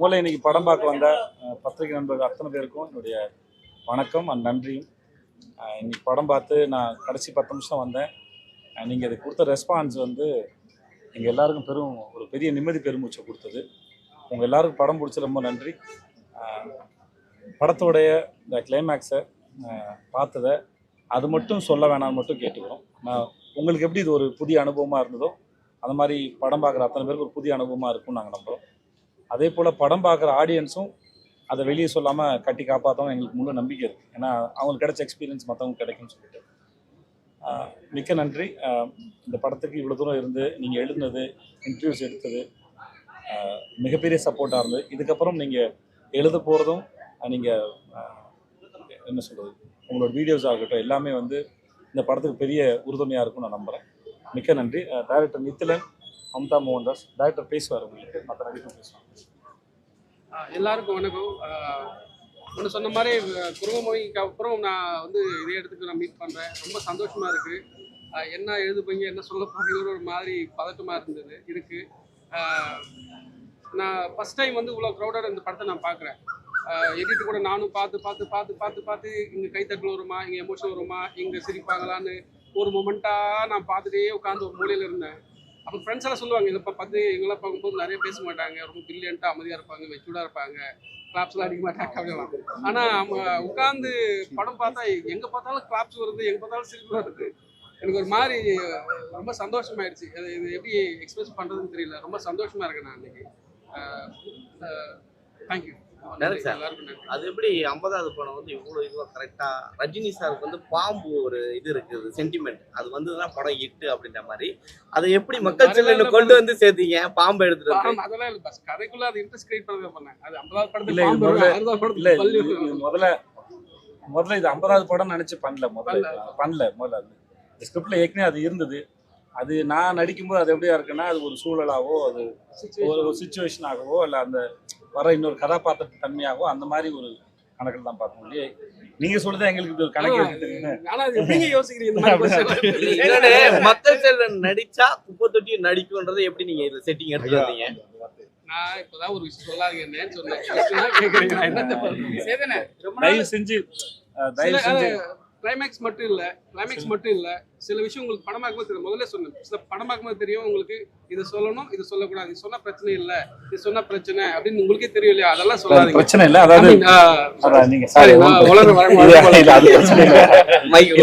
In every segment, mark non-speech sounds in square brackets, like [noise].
போல இன்னைக்கு படம் பார்க்க வந்த பத்திரிகை நண்பர்கள் அத்தனை பேருக்கும் என்னுடைய வணக்கம் அண்ட் நன்றியும். இன்னைக்கு படம் பார்த்து நான் கடைசி பத்து நிமிஷம் வந்தேன். நீங்கள் அது கொடுத்த ரெஸ்பான்ஸ் வந்து எங்கள் எல்லாருக்கும் பெரும் ஒரு பெரிய நிம்மதி பெருமூச்சை கொடுத்தது. உங்கள் எல்லாருக்கும் படம் பிடிச்ச ரொம்ப நன்றி. படத்துடைய படத்தோடைய இந்த கிளைமேக்ஸை பார்த்ததை அது மட்டும் சொல்ல வேணாம்னு மட்டும் கேட்டுக்கிறோம். நான் உங்களுக்கு எப்படி இது ஒரு புதிய அனுபவமாக இருந்ததோ அந்த மாதிரி படம் பார்க்குற அத்தனை பேருக்கு ஒரு புதிய அனுபவமாக இருக்கும்னு நாங்கள் நம்புகிறோம் அதே போல் படம் பார்க்குற ஆடியன்ஸும் அதை வெளியே சொல்லாமல் கட்டி காப்பாற்றவும் எங்களுக்கு முழு நம்பிக்கை இருக்குது ஏன்னா அவங்களுக்கு கிடைச்ச எக்ஸ்பீரியன்ஸ் மற்றவங்களுக்கு கிடைக்கும்னு சொல்லிட்டு. மிக்க நன்றி. இந்த படத்துக்கு இவ்வளோ தூரம் இருந்து நீங்கள் எழுதுனது இன்டர்வியூஸ் எடுத்தது மிகப்பெரிய சப்போர்ட்டாக இருந்தது. இதுக்கப்புறம் நீங்கள் எழுத போகிறதும் நீங்கள் என்ன சொல்கிறது உங்களோட வீடியோஸ் ஆகட்டும் எல்லாமே வந்து இந்த படத்துக்கு பெரிய உறுதுணையாக இருக்கும்னு நான் நம்புகிறேன் மிக்க நன்றி. டைரக்டர் நித்திலன் மம்தா மோகன்தாஸ். டைரக்டர் பேசுவார் உங்களுக்கு. மற்ற நடிகர் பேசுவாங்க. எல்லாருக்கும் வணக்கம். ஒன்று சொன்ன மாதிரி குருவமொழிக்கு அப்புறம் நான் வந்து இதே இடத்துக்கு நான் மீட் பண்ணுறேன் ரொம்ப சந்தோஷமாக இருக்குது என்ன எழுத என்ன சொல்ல போகிறீங்கிற ஒரு மாதிரி பதட்டமாக இருந்தது. இருக்குது நான் ஃபஸ்ட் டைம் வந்து இவ்வளோ க்ரௌடட் இந்த படத்தை நான் பார்க்குறேன் எடிட்டு கூட நானும் பார்த்து பார்த்து பார்த்து பார்த்து பார்த்து இங்கே கைத்தட்டல் வருமா இங்கே எமோஷன் வருமா இங்கே சிரிப்பாங்களான்னு ஒரு மொமெண்ட்டாக நான் பார்த்துட்டே உட்காந்து ஒரு மூலையில் இருந்தேன். அவங்க ஃப்ரெண்ட்ஸ் எல்லாம் சொல்லுவாங்க இதை பார்த்து இவங்களாம் பார்க்கும்போது நிறைய பேச மாட்டாங்க. ரொம்ப பிரில்லியண்ட்டாக அமைதியாக இருப்பாங்க மெச்சூர்டாக இருப்பாங்க. கிளாப்ஸ்லாம் அடிக்க மாட்டாங்க. அப்படிலாம் ஆனால் அவங்க உட்காந்து படம் பார்த்தா எங்கே பார்த்தாலும் கிளாப்ஸ் வருது எங்கே பார்த்தாலும் சிரிப்பு வருது. எனக்கு ஒரு மாதிரி ரொம்ப சந்தோஷமாயிடுச்சு. அது இது எப்படி எக்ஸ்பிரஸ் பண்ணுறதுன்னு தெரியல. ரொம்ப சந்தோஷமாக இருக்கேன் நான் அன்றைக்கி தேங்க்யூ நன்றி சார். எல்லாருக்கும் நன்றி அது எப்படி ஐம்பதாவது படம் வந்து இவ்வளோ இதுவாக கரெக்டாக ரஜினி சாருக்கு வந்து பாம்பு ஒரு இது இருக்குது சென்டிமெண்ட் அது வந்து தான் படம் எட்டு அப்படின்ற மாதிரி. அதை எப்படி மக்கள் செல்ல கொண்டு வந்து சேர்த்தீங்க? பாம்பு எடுத்துட்டு அதெல்லாம் இல்ல பஸ் கதைக்குள்ள அது இன்ட்ரெஸ்ட் கிரியேட் பண்ணது பண்ணேன் அது ஐம்பதாவது படத்துல முதல்ல- முதல்ல முதல்ல இது ஐம்பதாவது படம் நினச்சி பண்ணல முதல்ல. பண்ணல முதல்ல அது. ஸ்கிரிப்டில் ஏற்கனவே அது இருந்தது. அது நான் நடிக்கும்போது அது எப்படியா இருக்குன்னா அது ஒரு சூழலாவோ அது ஒரு ஒரு சுச்சுவேஷனாகவோ இல்லை அந்த வர இன்னொரு கதாபாத்திர தன்மையாகவோ அந்த மாதிரி ஒரு கணக்கில் தான் பார்க்க முடியும் நீங்க சொல்றது எங்களுக்கு இப்படி ஒரு கணக்கு எப்படிங்க யோசிக்கிறீங்க? மக்கள் செல்வன் நடிச்சா குப்பை தொட்டி நடிக்கும்ன்றதை எப்படி நீங்க இது செட்டிங் எடுத்து வந்தீங்க? நான் இப்பதான் ஒரு விஷயம் சொல்லாதீங்கன்னு சொன்னேன். தயவு செஞ்சு தயவு செஞ்சு. கிளைமேக்ஸ் மட்டும் இல்ல கிளைமேக்ஸ் மட்டும் இல்ல சில விஷயம் உங்களுக்கு படம் பார்க்கும்போது தெரியும். முதல்ல சொன்னேன் சில படம் பார்க்கும்போது தெரியும் உங்களுக்கு இது சொல்லணும் இது சொல்லக்கூடாது. இது சொன்னா பிரச்சனை இல்ல இது சொன்னா பிரச்சனை அப்படின்னு உங்களுக்கே தெரியும் இல்லையா? அதெல்லாம் அது சொல்லாதீங்க. பிரச்சனை இல்லை அதாவது நீங்க சரி, இல்ல.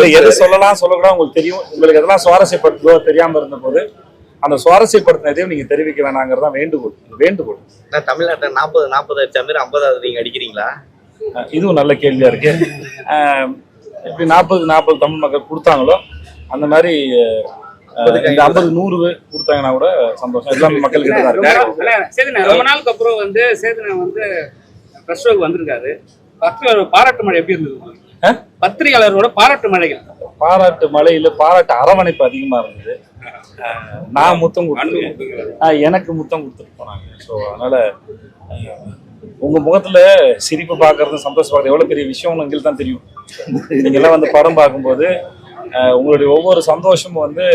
[laughs] எது சொல்லலாம் சொல்லக்கூடாது உங்களுக்கு தெரியும். உங்களுக்கு எதெல்லாம் சுவாரஸ்யப்படுத்துதோ தெரியாம இருந்த போது அந்த சுவாரஸ்யப்படுத்தினதையும் நீங்க தெரிவிக்க வேணாங்கிறதா வேண்டுகோள். வேண்டுகோள். நான் தமிழ்நாட்டில் நாற்பது நாற்பது அடிச்ச மாதிரி ஐம்பதாவது நீங்க அடிக்கிறீங்களா? இதுவும் நல்ல கேள்வியா இருக்கு. [laughs] எப்படி நாற்பது நாற்பது தமிழ் மக்கள் கொடுத்தாங்களோ அந்த மாதிரி இந்த ஐம்பது நூறு கொடுத்தாங்கன்னா கூட சந்தோஷம். எல்லாமே மக்களுக்கு தான் இருக்கு. ரொம்ப நாளுக்கு அப்புறம் வந்து சேதுனை வந்து ப்ரெஸ் ஷோக்கு வந்திருக்காரு. பத்திரிகையாளர் பாராட்டு மழை எப்படி இருந்தது? பத்திரிகையாளரோட பாராட்டு மழைகள். பாராட்டு மழையில பாராட்டு அரவணைப்பு அதிகமா இருந்தது. நான் முத்தம் ஆஹ் எனக்கு முத்தம் கொடுத்துட்டு போனாங்க. ஸோ அதனால உங்க முகத்துல சிரிப்பு பார்க்கறது சந்தோஷம் பார்க்கறது எவ்வளவு பெரிய விஷயம்னு எங்களுக்கு தான் தெரியும். நீங்கள்லாம் வந்து படம் பார்க்கும்போது உங்களுடைய ஒவ்வொரு சந்தோஷமும் வந்து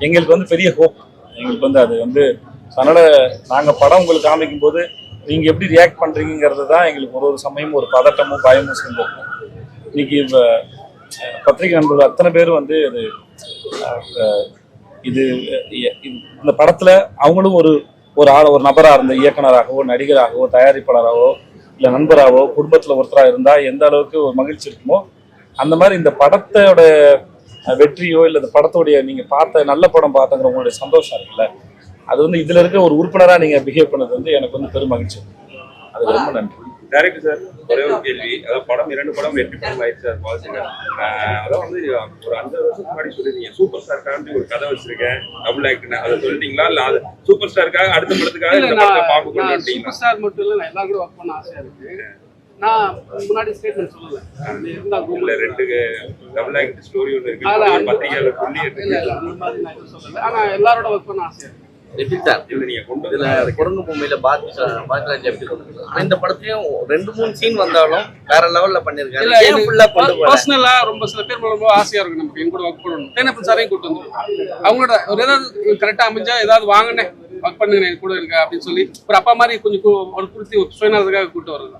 எங்களுக்கு வந்து பெரிய ஹோப் எங்களுக்கு வந்து அது வந்து அதனால் நாங்கள் படம் உங்களுக்கு காமிக்கும் போது நீங்கள் எப்படி ரியாக்ட் பண்ணுறீங்கிறது தான் எங்களுக்கு ஒரு ஒரு சமயமும் ஒரு பதட்டமும் பயமும் சேர்ந்துருக்கும் இன்னைக்கு இப்போ பத்திரிகை நண்பர்கள் அத்தனை பேரும் வந்து இது இது இந்த படத்தில் அவங்களும் ஒரு ஒரு ஆள் ஒரு நபராக இருந்த இயக்குனராகவோ நடிகராகவோ தயாரிப்பாளராகவோ இல்லை நண்பராகவோ குடும்பத்தில் ஒருத்தராக இருந்தால் எந்த அளவுக்கு ஒரு மகிழ்ச்சி இருக்குமோ அந்த மாதிரி இந்த படத்தோட வெற்றியோ இல்ல இந்த படத்தோடைய நீங்க பார்த்த நல்ல படம் பார்த்தங்கிற உங்களுடைய சந்தோஷம் இருக்குல்ல? அது வந்து இதுல இருக்க ஒரு உறுப்பினரா நீங்க பிஹேவ் பண்ணது வந்து எனக்கு வந்து பெரும் மகிழ்ச்சி. அது ரொம்ப நன்றி. டேரக்டர் சார் ஒரே ஒரு கேள்வி. அதாவது படம் இரண்டு படம் வெற்றி படம் ஆயிடுச்சு அது பாசிங்க அதான் வந்து ஒரு அஞ்சாறு வருஷத்துக்கு முன்னாடி சொல்லிருந்தீங்க சூப்பர் ஸ்டாருக்காண்டி ஒரு கதை வச்சிருக்கேன் டபுள் ஆக்ட்னு அதை சொல்லிட்டீங்களா? இல்ல அது சூப்பர் ஸ்டாருக்காக அடுத்த படத்துக்காக இந்த படத்தை வந்துட்டீங்களா சூப்பர் ஸ்டார் மட்டும் இல்ல நான் எல்லாரும் கூட ஒர்க் பண்ண ஆசையா இருக்கு. நான் முன்னாடி ஸ்டேட்மெண்ட் சொல்லல. ரெண்டு டபுள் ஆக்ட் ஸ்டோரி ஒன்று இருக்கு. பத்திரிகையாளர் சொல்லி இல்ல இல்ல அந்த மாதிரி நான் எதுவும் சொல்லல. ஆனா எல்லாரோட ஒர்க் பண்ண ஆசையா இருக்கு. எப்படி சார் இல்ல நீங்க கொண்டு இதுல குரங்கு பொம்மையில பாரதி பாரதிராஜ் எப்படி கொண்டு வந்தாங்க? ஆனா இந்த படத்துலயும் ரெண்டு மூணு சீன் வந்தாலும் வேற லெவல்ல பண்ணிருக்காரு இல்ல ஏன் ஃபுல்லா கொண்டு போல பர்சனலா ரொம்ப சில பேர் ரொம்ப ஆசையா இருக்கும். நமக்கு என் கூட ஒர்க் பண்ணணும். தேனப்பன் சாரையும் கூட்டு வந்து அவங்களோட ஒரு ஏதாவது கரெக்டா அமைஞ்சா ஏதாவது வாங்கினேன். ஒர்க் பண்ணுங்க கூட இருக்க அப்படின்னு சொல்லி ஒரு அப்பா மாதிரி கொஞ்சம் ஒரு குறித்து சுயநலத்துக்காக கூப்பிட்டு வருது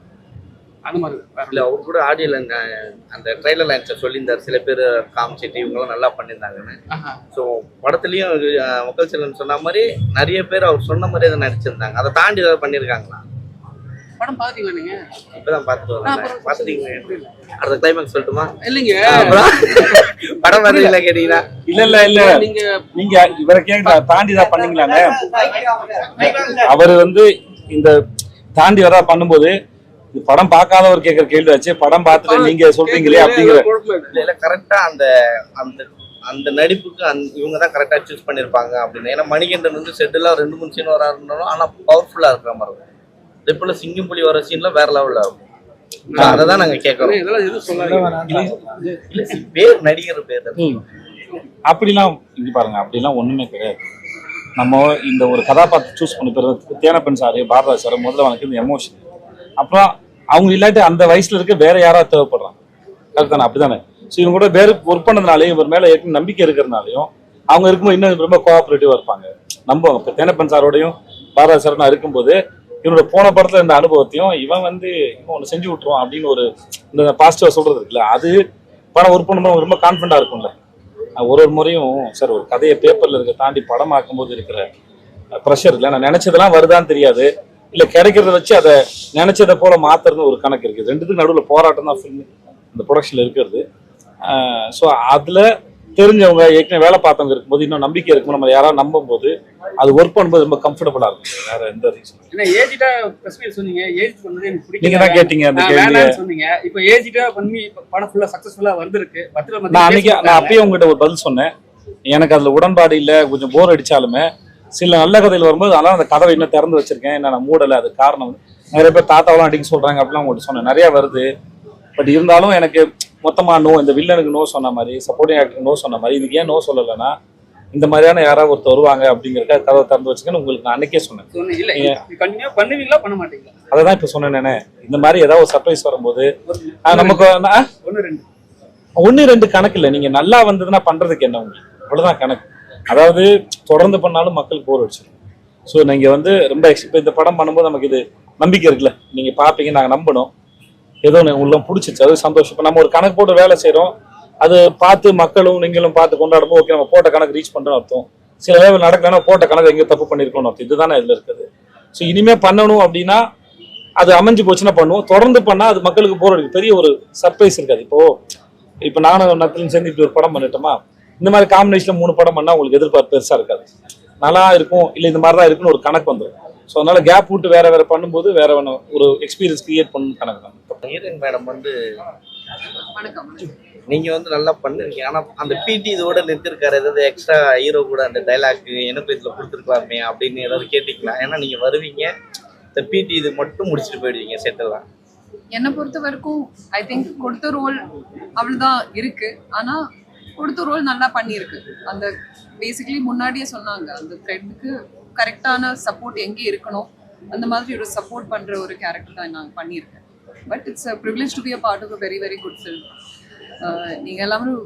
அந்த மாதிரி இல்ல அவர் கூட ஆடியோல அந்த ட்ரைலர் லைன்ஸை சொல்லியிருந்தார். சில பேர் காமிச்சிட்டு இவங்கெல்லாம் நல்லா பண்ணியிருந்தாங்கன்னு. ஸோ படத்துலயும் மக்கள் செல்வன் சொன்ன மாதிரி நிறைய பேர் அவர் சொன்ன மாதிரியே தான் நடிச்சிருந்தாங்க. அதை தாண்டி ஏதாவது பண்ணியிருக்காங்களா? படம் பாத்தீங்களா நீங்க? இப்பதான் பார்த்துட்டு வரேன். அடுத்த கிளைமேக்ஸ் சொல்லட்டுமா? இல்லைங்க. படம் வரல கேட்டீங்கன்னா இல்ல இல்ல இல்ல. நீங்க நீங்க இவரை கேட்க தாண்டி தான் பண்ணீங்களாங்க? அவர் வந்து இந்த தாண்டி வரா பண்ணும்போது இது படம் பார்க்காதவர் கேட்கிற கேள்வி ஆச்சு. படம் பார்த்துட்டு நீங்க சொல்றீங்களே அப்படிங்கிற இல்லை. கரெக்டா அந்த அந்த அந்த நடிப்புக்கு அந்த இவங்க தான் கரெக்டா சூஸ் பண்ணிருப்பாங்க அப்படின்னு. ஏன்னா மணிகண்டன் வந்து செட்டிலாம் ரெண்டு மூணு சீன் வரா இருந்தாலும் ஆனா பவர்ஃபுல்லா இருக்கிற மாதிரி இருக்கும். இதே போல சிங்கம் புலி வர சீன்ல வேற லெவல்ல இருக்கும். அதை தான் நாங்க கேட்கறோம் பேர் நடிகர் பேர். அப்படிலாம் இங்க பாருங்க அப்படிலாம் ஒண்ணுமே கிடையாது. நம்ம இந்த ஒரு கதாபாத்திரம் சூஸ் பண்ணி பிறகு தேனப்பன் சார் பாரதாஸ் சார் முதல்ல எனக்கு இந்த எமோஷன் அப்புறம் அவங்க இல்லாட்டி அந்த வயசுல இருக்க வேற யாராவது தேவைப்படுறாங்க. கரெக்ட் தானே? அப்படிதானே? ஸோ இவங்க கூட வேறு ஒர்க் பண்ணதுனாலையும் இவர் மேலே ஏற்கனவே நம்பிக்கை இருக்கிறதுனாலையும் அவங்க இருக்கும்போது இன்னும் ரொம்ப கோஆப்ரேட்டிவாக இருப்பாங்க. நம்புவாங்க இப்போ தேனப்பன் சாரோடையும் பாரதாஸ் சாரோட இருக்கும்போது இவனோட போன படத்தில் இந்த அனுபவத்தையும் இவன் வந்து இவன் ஒன்று செஞ்சு விட்டுருவான் அப்படின்னு ஒரு இந்த பாசிட்டிவாக சொல்கிறது இருக்குல்ல அது படம் ஒர்க் பண்ணும்போது ரொம்ப கான்ஃபிடண்டாக இருக்கும்ல. ஒரு ஒரு முறையும் சார் ஒரு கதையை பேப்பரில் இருக்க தாண்டி படமாக்கும் போது இருக்கிற ப்ரெஷர் இல்லை நான் நினச்சதெல்லாம் வருதான்னு தெரியாது. இல்ல கிடைக்கிறத வச்சு அதை நினைச்சதை போல மாத்துறது ஒரு கணக்கு இருக்கு. ரெண்டுத்துக்கும் நடுவில் போராட்டம் தான் ஃபில்ம் இந்த ப்ரொடக்ஷன்ல இருக்கிறது. ஸோ அதுல தெரிஞ்சவங்க ஏற்கனவே வேலை பார்த்தவங்க இருக்கும்போது இன்னும் நம்பிக்கை இருக்கும் நம்ம யாராவது நம்பும் போது அது ஒர்க் பண்ணும்போது ரொம்ப கம்ஃபர்டபுளா இருக்கும். வேற எந்த ரீசன் சொன்னீங்க. ஏஜ் பண்ணது எனக்கு நீங்க தான் கேட்டீங்க அந்த வேணாம்னு சொன்னீங்க. இப்போ ஏஜிட்டா பண்ணி இப்ப படம் ஃபுல்லா சக்சஸ்ஃபுல்லா வந்திருக்கு. நான் அன்னைக்கு நான் அப்பயே உங்ககிட்ட ஒரு பதில் சொன்னேன். எனக்கு அதுல உடன்பாடு இல்ல. கொஞ்சம் போர் அடிச்சாலுமே சில நல்ல கதைகள் வரும்போது அதெல்லாம் அந்த கதவை இன்னும் திறந்து வச்சிருக்கேன். என்ன நான் மூடல அது காரணம். நிறைய பேர் தாத்தாவெல்லாம் அடிக்க சொல்றாங்க அப்படிலாம் உங்கள்கிட்ட சொன்னேன். நிறைய வருது. பட் இருந்தாலும் எனக்கு மொத்தமா நோ இந்த வில்லனுக்கு நோ சொன்ன மாதிரி சப்போர்ட்டிங் ஆக்டருக்கு நோ சொன்ன மாதிரி இதுக்கு ஏன் நோ சொல்லலைன்னா இந்த மாதிரியான யாராவது ஒருத்தர் வருவாங்க அப்படிங்கிறக்க கதவை திறந்து வச்சுக்கன்னு உங்களுக்கு நான் அன்னைக்கே சொன்னேன். அதை தான் இப்போ சொன்னேன் நானு. இந்த மாதிரி ஏதாவது ஒரு சர்ப்ரைஸ் வரும்போது நமக்கு ஒன்று ரெண்டு கணக்கு இல்லை. நீங்க நல்லா வந்ததுன்னா பண்றதுக்கு என்ன உங்களுக்கு? அவ்வளவுதான் கணக்கு. அதாவது தொடர்ந்து பண்ணாலும் மக்கள் போர் அடிச்சிடும் ஸோ நீங்கள் வந்து ரொம்ப ex- இந்த படம் பண்ணும்போது நமக்கு இது நம்பிக்கை இருக்குல்ல? நீங்கள் பார்ப்பீங்க நாங்கள் நம்பணும். ஏதோ ஒன்று உள்ள பிடிச்சிச்சு அது சந்தோஷம். இப்போ நம்ம ஒரு கணக்கு போட்டு வேலை செய்கிறோம் அது பார்த்து மக்களும் நீங்களும் பார்த்து கொண்டாடும் ஓகே நம்ம போட்ட கணக்கு ரீச் பண்ணுறோம் அர்த்தம். சில வேலை நடக்கலன்னா போட்ட கணக்கு எங்கே தப்பு பண்ணிருக்கோம் அர்த்தம். இதுதானே இதில் இருக்குது. ஸோ இனிமே பண்ணணும் அப்படின்னா அது அமைஞ்சு போச்சுன்னா பண்ணுவோம். தொடர்ந்து பண்ணால் அது மக்களுக்கு போர் அடிக்கும். பெரிய ஒரு சர்ப்ரைஸ் இருக்காது. இப்போது இப்போ நானும் நத்திலும் சேர்ந்து இப்படி ஒரு படம் பண்ணிட்டோமா? இந்த மாதிரி காம்பினேஷன்ல மூணு படம் பண்ணா உங்களுக்கு எதிர்பார்ப்பு பெருசா இருக்காது. நல்லா இருக்கும் இல்லை இந்த மாதிரி தான் இருக்குன்னு ஒரு கணக்கு வந்துடும் ஸோ அதனால கேப் விட்டு வேற வேற பண்ணும்போது வேற வேணும் ஒரு எக்ஸ்பீரியன்ஸ் கிரியேட் பண்ணணும் கணக்கு தான். ஹீரோயின் மேடம் வந்து நீங்க வந்து நல்லா பண்ணிருக்கீங்க ஆனா அந்த பிடி இதோட நிறுத்திருக்காரு. ஏதாவது எக்ஸ்ட்ரா ஹீரோ கூட அந்த டைலாக் எனக்கு இதுல கொடுத்துருக்கலாமே அப்படின்னு ஏதாவது கேட்டீங்களா? ஏன்னா நீங்க வருவீங்க இந்த பிடி இது மட்டும் முடிச்சுட்டு போயிடுவீங்க செட்டெல்லாம் என்னை பொறுத்த வரைக்கும் ஐ திங்க் கொடுத்த ரோல் அவ்வளவுதான் இருக்கு. ஆனா கொடுத்த ரோல் நல்லா பண்ணியிருக்கு. அந்த பேசிக்கலி முன்னாடியே சொன்னாங்க அந்த த்ரெட்டுக்கு கரெக்டான சப்போர்ட் எங்கே இருக்கணும் அந்த மாதிரி ஒரு சப்போர்ட் பண்ணுற ஒரு கேரக்டர் தான் நான் பண்ணியிருக்கேன். But it's a privilege to be a part of a very very good film நீங்கள் எல்லாரும்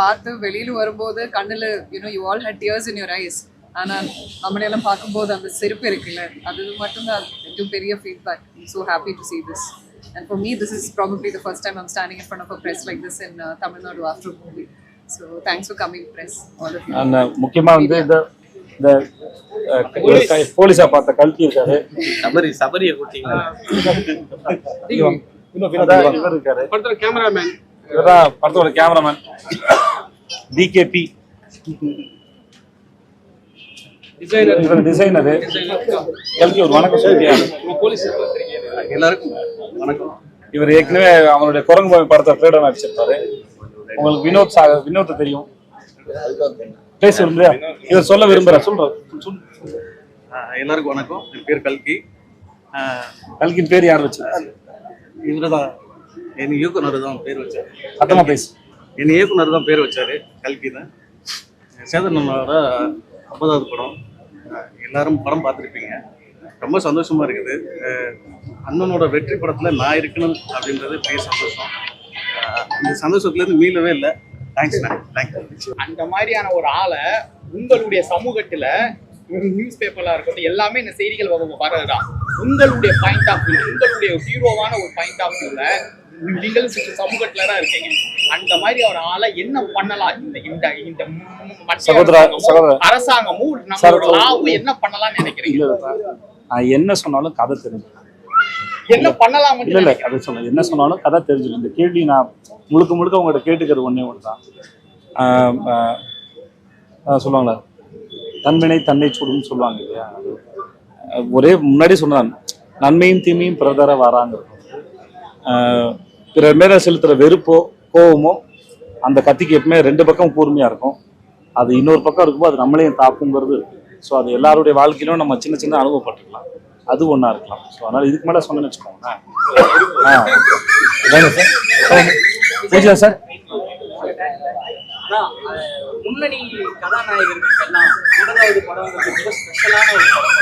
பார்த்து வெளியில் வரும்போது கண்ணில் you know you all had tears in your eyes ஆனால் நம்மளையெல்லாம் பார்க்கும்போது அந்த செருப்பு இருக்குல்ல அது மட்டும்தான் இது பெரிய feedback so happy to see this and for me this is probably the first time i'm standing in front of a press like this in uh, tamil nadu after a movie. So thanks for coming press all of you. அந்த முக்கியமா வந்து இந்த இந்த கை- போலீஸா பார்த்த கல்கி இருக்காரு. சபரி சபரியை கூட்டிங்களா அதான் இவர். இருக்காரு. படத்துல கேமராமேன் இவர்தான் படத்தோட கேமராமேன் டிகேபி டிசைனர் டிசைனரு கல்கி ஒரு வணக்கம் சொல்லியா போலீஸ் எல்லாருக்கும் வணக்கம். இவர் ஏற்கனவே அவனுடைய குரங்கு படத்தை ட்ரேடர் நடிச்சிருப்பாரு உங்களுக்கு வினோத் சாக வினோத்தை தெரியும். பேச விரும்புறியா இவர் சொல்ல விரும்புற சொல்ற எல்லாருக்கும் வணக்கம். என் பேர் கல்கி. கல்கின் பேர் யார் வச்சு? இவர் தான் என் இயக்குனர் தான் பேர் வச்சார். சத்தமா பேசு. என் இயக்குனர் தான் பேர் வச்சாரு. கல்கி தான். சேதனோட ஐம்பதாவது படம். எல்லாரும் படம் பார்த்துருப்பீங்க. ரொம்ப சந்தோஷமா இருக்குது. அண்ணனோட வெற்றி படத்துல நான் இருக்கணும் அப்படின்றது பெரிய சந்தோஷம். இந்த சந்தோஷத்துலேருந்து மீளவே இல்லை. தேங்க்ஸ் தேங்க்யூ அந்த மாதிரியான ஒரு ஆளை உங்களுடைய சமூகத்துல நியூஸ் பேப்பர்லாம் இருக்கட்டும் எல்லாமே இந்த செய்திகள் வகுப்பு வர்றதுதான். உங்களுடைய பாயிண்ட் ஆஃப் வியூ உங்களுடைய ஹீரோவான ஒரு பாயிண்ட் ஆஃப் வியூல நீங்கள் சமூகத்துல தான் இருக்கீங்க. அந்த மாதிரி ஒரு ஆளை என்ன பண்ணலாம்? இந்த இந்த இந்த அரசாங்கமும், நம்மளோட என்ன பண்ணலாம்னு நினைக்கிறீங்க? என்ன சொன்னாலும் கதை தெரிஞ்சு என்ன பண்ணலாம் இல்ல இல்ல அதை சொன்னேன் என்ன சொன்னாலும் கதை தெரிஞ்சிடும். இந்த கேள்வி நான் முழுக்க முழுக்க உங்கள்கிட்ட கேட்டுக்கிறது ஒண்ணே ஒன்று தான் சொல்லுவாங்களா? தன்வினை தன்னை சுடும்னு சொல்லுவாங்க இல்லையா? ஒரே முன்னாடி சொன்னான் நன்மையும் தீமையும் பிரதர வராங்க பிறர் மேல செலுத்துற வெறுப்போ கோவமோ அந்த கத்திக்கு எப்பவுமே ரெண்டு பக்கம் கூர்மையா இருக்கும். அது இன்னொரு பக்கம் இருக்கும்போது அது நம்மளையும் தாக்குங்கிறது ஸோ அது எல்லாருடைய வாழ்க்கையிலும் நம்ம சின்ன சின்ன அனுபவப்பட்டிருக்கலாம் அது ஒன்றா இருக்கலாம். ஸோ அதனால இதுக்கு மேலே சொன்னேன்னு வச்சுக்கோங்களேன். ஆ. சார். புரியுதா சார். முன்னணி கதாநாயகர்கள் எல்லாம் இரண்டாவது படம் ரொம்ப ஸ்பெஷலான ஒரு படம்.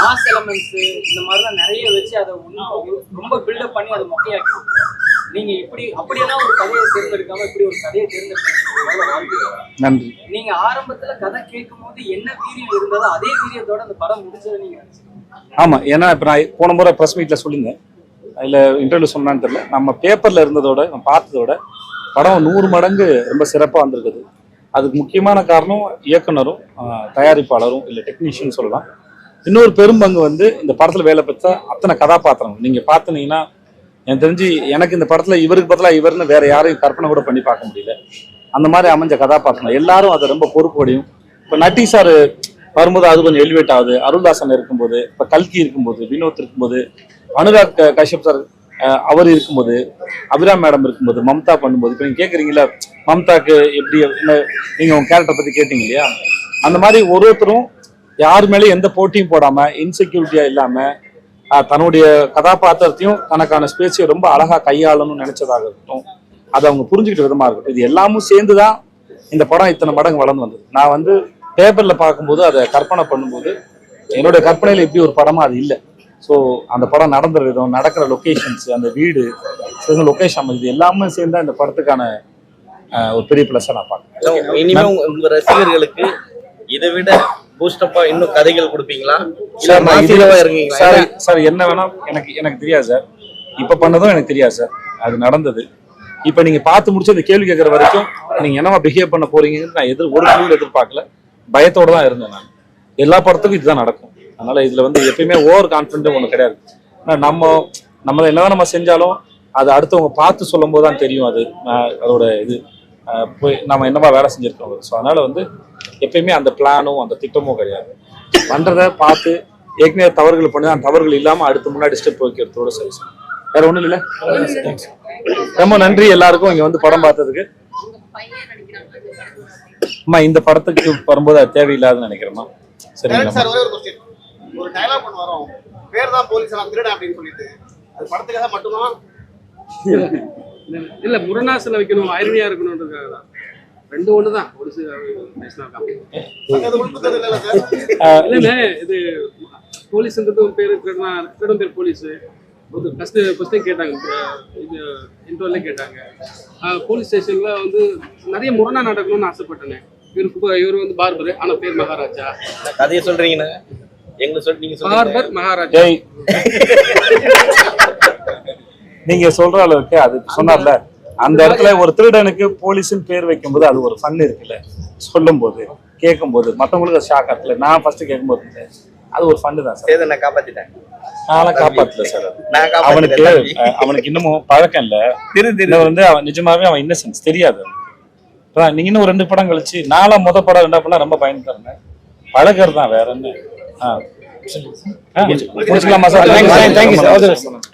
மாஸ் எலமெண்ட்ஸ் இந்த மாதிரிலாம் நிறைய வச்சு அதை ரொம்ப பில்டப் பண்ணி அதை மொக்கையாக்கி நீங்க இப்படி அப்படியெல்லாம் ஒரு கதையை தேர்ந்தெடுக்காம இப்படி ஒரு கதையை தேர்ந்தெடுக்க நன்றி. நீங்க ஆரம்பத்துல கதை கேட்கும் போது என்ன வீரியம் இருந்ததோ அதே வீரியத்தோட அந்த படம் முடிஞ்சதை நீங்க நினைச்சீங்க. ஆமாம் ஏன்னா இப்போ நான் போன முறை ப்ரெஸ் மீட்டில் சொல்லியிருந்தேன். அதில் இன்டர்வியூ சொன்னான்னு தெரியல. நம்ம பேப்பரில் இருந்ததோட நம்ம பார்த்ததோட படம் நூறு மடங்கு ரொம்ப சிறப்பாக வந்திருக்குது. அதுக்கு முக்கியமான காரணம் இயக்குனரும் தயாரிப்பாளரும் இல்லை டெக்னீஷியன் சொல்லலாம். இன்னொரு பெரும்பங்கு வந்து இந்த படத்தில் வேலை பெற்ற அத்தனை கதாபாத்திரங்கள். நீங்கள் பார்த்துனீங்கன்னா எனக்கு தெரிஞ்சு எனக்கு இந்த படத்தில் இவருக்கு பதிலாக இவர்னு வேற யாரையும் கற்பனை கூட பண்ணி பார்க்க முடியல. அந்த மாதிரி அமைஞ்ச கதாபாத்திரம். எல்லாரும் அதை ரொம்ப பொறுப்போடையும் இப்போ நட்டி சார் வரும்போது அது கொஞ்சம் எலிவேட் ஆகுது. அருள்தாசன் இருக்கும்போது இப்போ கல்கி இருக்கும்போது வினோத் இருக்கும்போது அனுராக் க- கஷ்யப் சார் அவர் இருக்கும்போது அபிராம் மேடம் இருக்கும்போது மம்தா பண்ணும்போது இப்போ நீங்கள் கேட்குறீங்களா மம்தாக்கு எப்படி என்ன நீங்கள் உங்கள் கேரக்டரை பற்றி கேட்டீங்க இல்லையா? அந்த மாதிரி ஒரு ஒருத்தரும் யார் மேலேயும் எந்த போட்டியும் போடாமல் இன்செக்யூரிட்டியாக இல்லாமல் தன்னுடைய கதாபாத்திரத்தையும் தனக்கான ஸ்பேஸையும் ரொம்ப அழகாக கையாளணும்னு நினைச்சதாக இருக்கட்டும் அதை அவங்க புரிஞ்சுக்கிட்ட விதமாக இருக்கட்டும். இது எல்லாமும் சேர்ந்து தான் இந்த படம் இத்தனை மடங்கு வளர்ந்து வந்தது. நான் வந்து பேப்பரில் பார்க்கும்போது அதை கற்பனை பண்ணும்போது என்னுடைய கற்பனையில் இப்படி ஒரு படமா அது இல்லை. ஸோ அந்த படம் நடந்த விதம் நடக்கிற லொக்கேஷன்ஸ் அந்த வீடு லொக்கேஷன் இது எல்லாமே சேர்ந்தா இந்த படத்துக்கான ஒரு பெரிய ப்ளஸ்ஸாக நான் பார்க்குறேன். இனிமே உங்க- உங்க ரசிகர்களுக்கு இதை விட பூஸ்டப்பா இன்னும் கதைகள் கொடுப்பீங்களா? சார் நான் சார் சார் என்ன வேணா எனக்கு எனக்கு தெரியாது சார் இப்ப பண்ணதும் எனக்கு தெரியாது சார் அது நடந்தது. இப்ப நீங்க பார்த்து முடிச்சு அந்த கேள்வி கேட்கற வரைக்கும் நீங்க என்னவா பிஹேவ் பண்ண போறீங்கன்னு நான் எதிர் ஒரு குழுவில் எதிர்பார்க்கல. பயத்தோட தான் இருந்தேன் நான் எல்லா படத்துக்கும் இதுதான் நடக்கும். அதனால இதுல வந்து எப்பயுமே ஓவர் கான்ஃபிடென்ட் ஒண்ணு கிடையாது. ஆனா நம்ம நம்ம என்னதான் நம்ம செஞ்சாலும் அது அடுத்தவங்க பார்த்து சொல்லும் போது தான் தெரியும் அது. அதோட இது ஆஹ் போய் நம்ம என்னவா வேலை செஞ்சிருக்கோம். ஸோ அதனால வந்து எப்பயுமே அந்த பிளானும் அந்த திட்டமும் கிடையாது. பண்றதை பார்த்து ஏற்கனவே தவறுகள் பண்ணி அந்த தவறுகள் இல்லாம அடுத்து முன்னாடி ஸ்டெப் வைக்கிறதோட சரி சார். வேற ஒண்ணும் இல்ல ரொம்ப நன்றி எல்லாருக்கும் இங்க வந்து படம் பார்த்ததுக்கு. அம்மா இந்த படத்துக்கு வரும்போது அது தேவையில்லாதுன்னு நினைக்கிறேம்மா. சரிங்களா சார் ஒரே ஒரு கொஸ்டின் ஒரு டயலாக் ஒன்று வரும். பேர் தான் போலீஸ் நான் திருடன் அப்படின்னு சொல்லிட்டு. அது படத்துக்காக மட்டும்தான் இல்ல முரணாசில் வைக்கணும் ஐரணியா இருக்கணும்ன்றதுக்காக தான். ரெண்டு ஒன்று தான் ஒரு இல்லை இது போலீஸ்ன்றது ஒரு பேர் திருடன் பேர் போலீஸ் ஃபர்ஸ்ட் ஃபர்ஸ்டே கேட்டாங்க. இது இன்டர்வியூல கேட்டாங்க. போலீஸ் ஸ்டேஷன்ல வந்து நிறைய முரணா நடக்கணும்னு ஆசைப்பட்டேனே. இவருக்கு இவர் வந்து பார்பர் ஆனா பேர் மகாராஜா. நான் கதையை சொல்லி நீங்க பார்பர் மகாராஜா. நீங்க சொல்ற அளவுக்கு அது சொன்னார்ல அந்த இடத்துல ஒரு திருடனுக்கு போலீஸ்னு பேர் வைக்கும்போது அது ஒரு ஃபன் இருக்குல்ல. சொல்லும் போது கேட்கும் போது மத்தவங்களுக்கு ஷாக் ஆகல நான் ஃபர்ஸ்ட் கேட்கும்போது அது ஒரு ஃபன்னு தான் சார் நான் காப்பாத்திட்டேன். நான்லாம் காப்பாத்தல சார். நான் அவனுக்கு அவனுக்கு இன்னமும் பழக்கம் இல்ல. திரு திரு. இன்னும் வந்து அவன் நிஜமாவே அவன் இன்னசென்ஸ் தெரியாது. நீங்க இன்னும் ஒரு ரெண்டு படம் கழிச்சு நாலா முத படம் ரெண்டா படம் ரொம்ப தரேன் பழகிறது தான் வேற என்ன? முடிச்சுக்கலாமா சார் தேங்க்யூ சார்